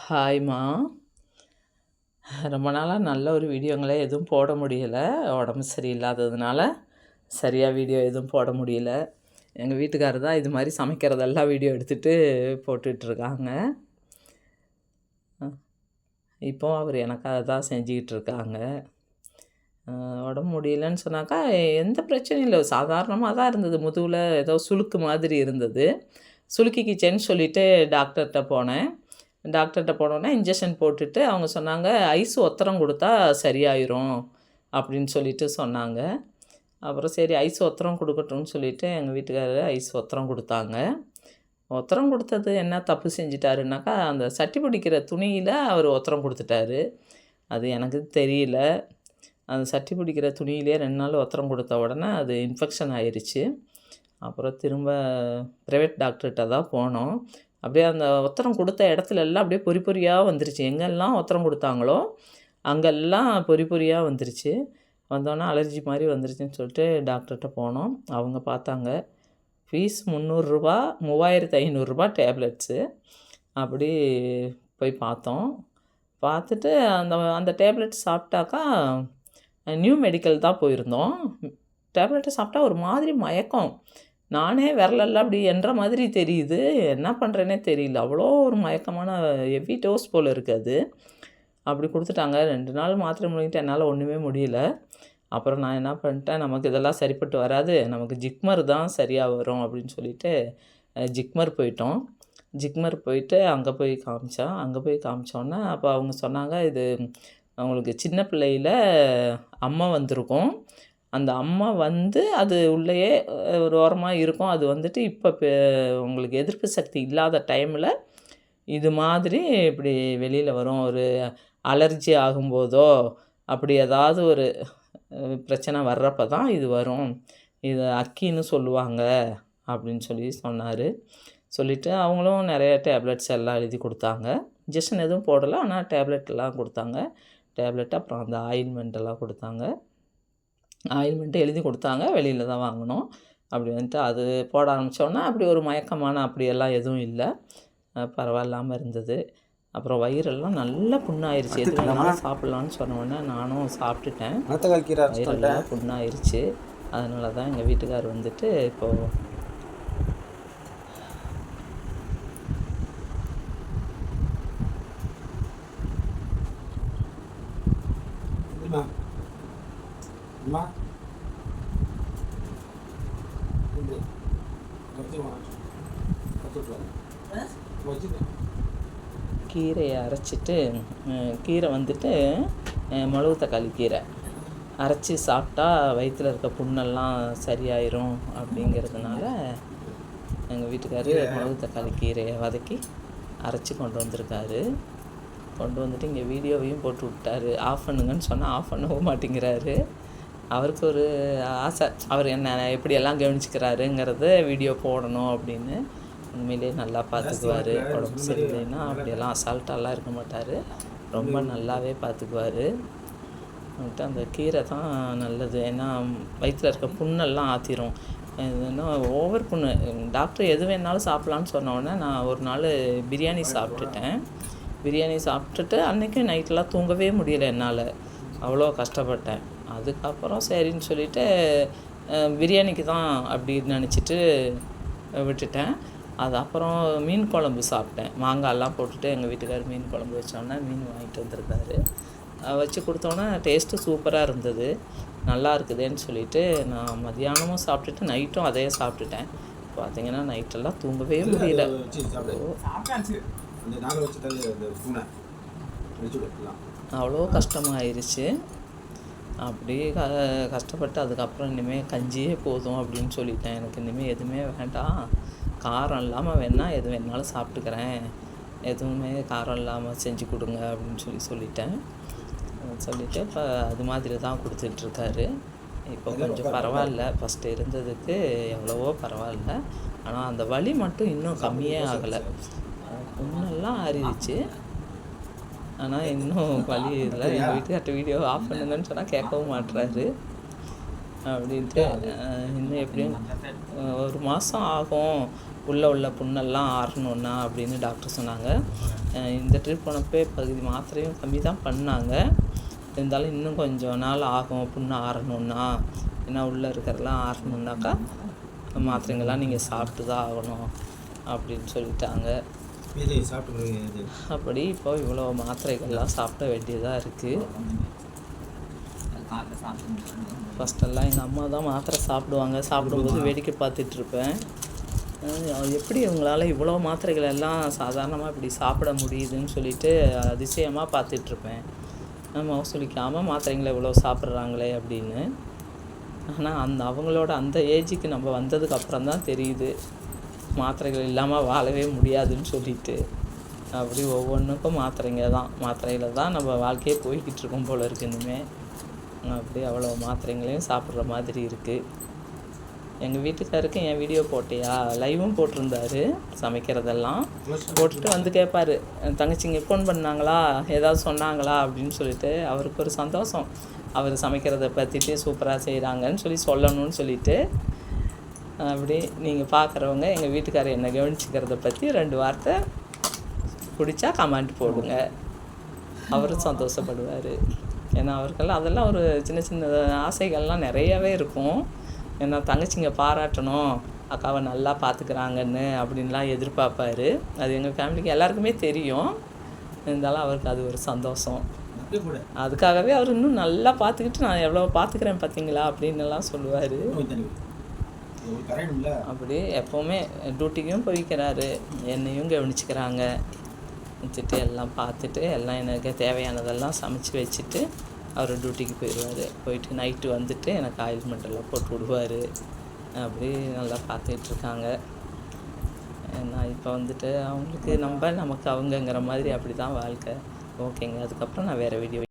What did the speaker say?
ஹாய்மா ரொம்ப நாளாக நல்ல ஒரு வீடியோங்களே எதுவும் போட முடியலை. உடம்பு சரியில்லாததுனால சரியாக வீடியோ எதுவும் போட முடியல. எங்கள் வீட்டுக்காரர் தான் இது மாதிரி சமைக்கிறதெல்லாம் வீடியோ எடுத்துகிட்டு போட்டுட்ருக்காங்க இப்போ அவர் எனக்காக தான் செஞ்சுக்கிட்டு இருக்காங்க. உடம்பு முடியலன்னு சொன்னாக்கா எந்த பிரச்சனையும் இல்லை. சாதாரணமாக தான் இருந்தது. முதுகில் ஏதோ சுளுக்கு மாதிரி இருந்தது. சுளுக்கிக்கிச்சேன்னு சொல்லிவிட்டு டாக்டர்கிட்ட போனேன். டாக்டர்கிட்ட போனோன்னே இன்ஜெக்ஷன் போட்டுட்டு அவங்க சொன்னாங்க ஐஸ் ஒத்தரம் கொடுத்தா சரியாயிரும் அப்படின்னு சொல்லிட்டு சொன்னாங்க. அப்புறம் சரி ஐஸ் ஒத்தரம் கொடுக்கட்டும்னு சொல்லிட்டு எங்கள் வீட்டுக்காரர் ஐஸ் ஒத்தரம் கொடுத்தாங்க. ஒத்தரம் கொடுத்தது என்ன தப்பு செஞ்சிட்டாருனாக்கா அந்த சட்டி பிடிக்கிற துணியில் அவர் ஒத்தரம் கொடுத்துட்டாரு. அது எனக்கு தெரியல. அந்த சட்டி பிடிக்கிற துணியிலே ரெண்டு நாள் ஒத்தரம் கொடுத்த உடனே அது இன்ஃபெக்ஷன் ஆயிடுச்சு அப்புறம் திரும்ப ப்ரைவேட் டாக்டர்கிட்ட தான் போனோம். அப்படியே அந்த ஒத்தரம் கொடுத்த இடத்துல எல்லாம் அப்படியே பொறி பொறியாக வந்துருச்சு. எங்கெல்லாம் ஒத்தரம் கொடுத்தாங்களோ அங்கெல்லாம் பொறி பொறியாக வந்துருச்சு. வந்தோன்னே அலர்ஜி மாதிரி வந்துருச்சுன்னு சொல்லிட்டு டாக்டர்கிட்ட போனோம். அவங்க பார்த்தாங்க ஃபீஸ் முந்நூறுரூபா மூவாயிரத்து ஐநூறுரூபா டேப்லெட்ஸு. அப்படி போய் பார்த்தோம். பார்த்துட்டு அந்த அந்த டேப்லெட் சாப்பிட்டாக்கா நியூ மெடிக்கல் தான் போயிருந்தோம். டேப்லெட்டை சாப்பிட்டா ஒரு மாதிரி மயக்கம். நானே விரலெல்லாம் அப்படி என்ற மாதிரி தெரியுது. என்ன பண்ணுறேனே தெரியல. அவ்வளோ ஒரு மயக்கமான ஹெவி டோஸ் போல் இருக்குது அது. அப்படி கொடுத்துட்டாங்க. ரெண்டு நாள் மாத்திரை முழுங்கிட்டு என்னால் ஒன்றுமே முடியல. அப்புறம் நான் என்ன பண்ணிட்டேன்? நமக்கு இதெல்லாம் சரிப்பட்டு வராது. நமக்கு ஜிக்மர் தான் சரியாக வரும் அப்படின்னு சொல்லிட்டு ஜிக்மர் போயிட்டோம். ஜிக்மர் போயிட்டு அங்கே போய் காமிச்சோம் அங்கே போய் காமிச்சோன்னே அப்போ அவங்க சொன்னாங்க இது அவங்களுக்கு சின்ன பிள்ளையில் அம்மா வந்திருக்கும். அந்த அம்மா வந்து அது உள்ளேயே ஒரு ஓரமாக இருக்கும். அது வந்துட்டு இப்போ உங்களுக்கு எதிர்ப்பு சக்தி இல்லாத டைமில் இது மாதிரி இப்படி வெளியில் வரும். ஒரு அலர்ஜி ஆகும்போதோ அப்படி ஏதாவது ஒரு பிரச்சனை வர்றப்போ தான் இது வரும். இது அக்கின்னு சொல்லுவாங்க அப்படின்னு சொல்லி சொன்னார். சொல்லிவிட்டு அவங்களும் நிறைய டேப்லெட்ஸ் எல்லாம் எழுதி கொடுத்தாங்க. இன்ஜெக்ஷன் எதுவும் போடலை ஆனால் டேப்லெட் எல்லாம் கொடுத்தாங்க. டேப்லெட் அப்புறம் அந்த ஆயில்மெண்ட் எல்லாம் கொடுத்தாங்க. ஆயில்மெண்ட்டு எழுதி கொடுத்தாங்க வெளியில் தான் வாங்கினோம் அப்படி வந்துட்டு அது போட ஆரம்பித்தோன்னே அப்படி ஒரு மயக்கமான அப்படியெல்லாம் எதுவும் இல்லை. பரவாயில்லாமல் இருந்தது. அப்புறம் வயிறெல்லாம் நல்லா புண்ணாயிருச்சு. எது வேணாலும் சாப்பிட்லான்னு சொன்ன உடனே நானும் சாப்பிட்டுட்டேன். வயிறெல்லாம் புண்ணாயிருச்சு. அதனால தான் எங்கள் வீட்டுக்கார் வந்துட்டு இப்போது அம்மா அம்மா கீரையை அரைச்சிட்டு கீரை வந்துட்டு மிளகு தக்காளி கீரை. அரைச்சி சாப்பிட்டா வயிற்றில் இருக்க புண்ணெல்லாம் சரியாயிரும் அப்படிங்கிறதுனால எங்கள் வீட்டுக்காரு மிளகு தக்காளி கீரையை வதக்கி அரைச்சி கொண்டு வந்திருக்காரு. கொண்டு வந்துட்டு இங்கே வீடியோவையும் போட்டு விட்டாரு. ஆஃப் பண்ணுங்கன்னு சொன்னால் ஆஃப் பண்ணவும் மாட்டேங்கிறாரு. அவருக்கு ஒரு ஆசை. அவர் என்ன எப்படியெல்லாம் கவனிச்சுக்கிறாருங்கிறத வீடியோ போடணும் அப்படின்னு. உண்மையிலேயே நல்லா பார்த்துக்குவார். உடம்பு சரியில்லைன்னா அப்படியெல்லாம் அசால்ட்டாலாம் இருக்க மாட்டார். ரொம்ப நல்லாவே பார்த்துக்குவார். வந்துட்டு அந்த கீரை தான் நல்லது. ஏன்னா வயிற்றில் இருக்க புண்ணெல்லாம் ஆற்றிரும் இதுன்னா ஓவர் புண்ணு. டாக்டர் எது வேணாலும் சாப்பிட்லான்னு சொன்ன உடனே நான் ஒரு நாள் பிரியாணி சாப்பிட்டுட்டேன். பிரியாணி சாப்பிட்டுட்டு அன்றைக்கி நைட்டெல்லாம் தூங்கவே முடியல என்னால். அவ்வளோ கஷ்டப்பட்டேன். அதுக்கப்புறம் சரின்னு சொல்லிட்டு அஹ், பிரியாணிக்கு தான் அப்படின்னு நினச்சிட்டு விட்டுட்டேன். அது அப்புறம் மீன் குழம்பு சாப்பிட்டேன். மாங்காய்லாம் போட்டுட்டு எங்கள் வீட்டுக்காரர் மீன் குழம்பு வச்சோன்னே மீன் வாங்கிட்டு வந்திருக்காரு. அஹ் வச்சு கொடுத்தோன்னே டேஸ்ட்டு சூப்பராக இருந்தது. நல்லா இருக்குதேன்னு சொல்லிட்டு நான் மதியானமும் சாப்பிட்டுட்டு நைட்டும் அதே சாப்பிட்டுட்டேன். பார்த்தீங்கன்னா நைட்டெல்லாம் தூங்கவே முடியல. அவ்வளோ கஷ்டமாயிருச்சு. அப்படியே க கஷ்டப்பட்டு அதுக்கப்புறம் இனிமேல் கஞ்சியே போதும் அப்படின்னு சொல்லிட்டேன். எனக்கு இனிமேல் எதுவுமே வேண்டாம். காரம் இல்லாமல் வேணால் எது வேணாலும் சாப்பிட்டுக்கிறேன். எதுவுமே காரம் இல்லாமல் செஞ்சு கொடுங்க அப்படின்னு சொல்லி சொல்லிட்டேன். அஹ் சொல்லிட்டு இப்போ அது மாதிரி தான் கொடுத்துட்ருக்காரு இப்போ கொஞ்சம் பரவாயில்ல. ஃபஸ்ட்டு இருந்ததுக்கு எவ்வளவோ பரவாயில்ல. ஆனால் அந்த வலி மட்டும் இன்னும் கம்மியே ஆகலை. புண்ணெல்லாம் ஆறிடுச்சு. ஆனால் இன்னும் வழி இல்லை. எங்கள் வீட்டுக்கார்ட்ட வீடியோ ஆஃப் பண்ணுங்கன்னு சொன்னால் கேட்கவும் மாட்டுறாரு அப்படின்ட்டு இன்னும் எப்படியும் ஒரு மாதம் ஆகும். உள்ளே உள்ள புண்ணெல்லாம் ஆறணுன்னா அப்படின்னு டாக்டர் சொன்னாங்க. இந்த ட்ரிப் போனப்போ பகுதி மாத்திரையும் கம்மி தான் பண்ணாங்க. இருந்தாலும் இன்னும் கொஞ்சம் நாள் ஆகும் புண்ணு ஆறணுன்னா ஏன்னா உள்ளே இருக்கிறதெல்லாம் ஆறணுன்னாக்கா மாத்திரைங்கள்லாம் நீங்கள் சாப்பிட்டு தான் ஆகணும் அப்படின்னு சொல்லிட்டாங்க. இது சாப்பிட்டு இது. அப்படி இப்போ இவ்வளோ மாத்திரைகள்லாம் சாப்பிட வேண்டியதாக இருக்குது ஃபஸ்ட்டெல்லாம் எங்கள் அம்மா தான் மாத்திரை சாப்பிடுவாங்க. சாப்பிடும்போது வேடிக்கை அஹ் எப்படி இவங்களால இவ்வளோ மாத்திரைகள் எல்லாம் சாதாரணமாக இப்படி சாப்பிட முடியுதுன்னு சொல்லிட்டு அதிசயமாக பார்த்துட்ருப்பேன் நம்ம சொல்லிக்காமல் மாத்திரைங்களை இவ்வளோ சாப்பிட்றாங்களே அப்படின்னு. ஆனால் அந்த அவங்களோட அந்த ஏஜுக்கு நம்ம வந்ததுக்கு அப்புறம் தான் தெரியுது. மாத்திரைகள் இல்லாமல் வாழவே முடியாதுன்னு சொல்லிட்டு அப்படி ஒவ்வொன்றுக்கும் மாத்திரைங்க தான். மாத்திரையில் தான் நம்ம வாழ்க்கையே போய்கிட்டு இருக்கோம் போல் இருக்கு இனிமே. அப்படி அவ்வளோ மாத்திரைங்களையும் சாப்பிட்ற மாதிரி இருக்குது எங்கள் வீட்டுக்காருக்கு என் வீடியோ போட்டியா? லைவும் போட்டிருந்தாரு சமைக்கிறதெல்லாம். போட்டுட்டு வந்து கேட்பாரு தங்கச்சிங்க ஃபோன் பண்ணாங்களா? ஏதாவது சொன்னாங்களா? அப்படின்னு சொல்லிட்டு அவருக்கு ஒரு சந்தோஷம். அவர் சமைக்கிறத பற்றிட்டு சூப்பராக செய்கிறாங்கன்னு சொல்லி சொல்லணும்னு சொல்லிட்டு அப்படி நீங்கள் பார்க்குறவங்க எங்கள் வீட்டுக்காரர் என்னை கவனிச்சுக்கிறத பற்றி ரெண்டு வார்த்தை பிடிச்சா கமெண்ட் போடுங்க. அவரும் சந்தோஷப்படுவார். ஏன்னா அவருக்கெல்லாம் அதெல்லாம் ஒரு சின்ன சின்ன ஆசைகள்லாம் நிறையவே இருக்கும். ஏன்னா தங்கச்சிங்க பாராட்டணும் அக்காவை நல்லா பார்த்துக்கிறாங்கன்னு அப்படின்லாம் எதிர்பார்ப்பாரு. அது எங்கள் ஃபேமிலிக்கு எல்லாருக்குமே தெரியும். இருந்தாலும் அவருக்கு அது ஒரு சந்தோஷம். அதுக்காகவே அவர் இன்னும் நல்லா பார்த்துக்கிட்டு நான் எவ்வளோ பார்த்துக்கிறேன் பார்த்தீங்களா அப்படின்னு எல்லாம் சொல்லுவார் அப்படி எப்போவுமே டியூட்டிக்கும் போய்க்கிறாரு என்னையும் கவனிச்சுக்கிறாங்க. வச்சுட்டு எல்லாம் பார்த்துட்டு எல்லாம் எனக்கு தேவையானதெல்லாம் சமைச்சு வச்சுட்டு அவர் டியூட்டிக்கு போயிடுவார். போயிட்டு நைட்டு வந்துட்டு எனக்கு ஆயில்மெண்ட்டெல்லாம் போட்டு விடுவார். அப்படி நல்லா பார்த்துட்ருக்காங்க ஏன்னா இப்போ வந்துட்டு அவங்களுக்கு நம்ம நமக்கு அவங்கங்கிற மாதிரி அப்படி தான் வாழ்க்கை. ஓகேங்க. அதுக்கப்புறம் நான் வேறு வீடியோ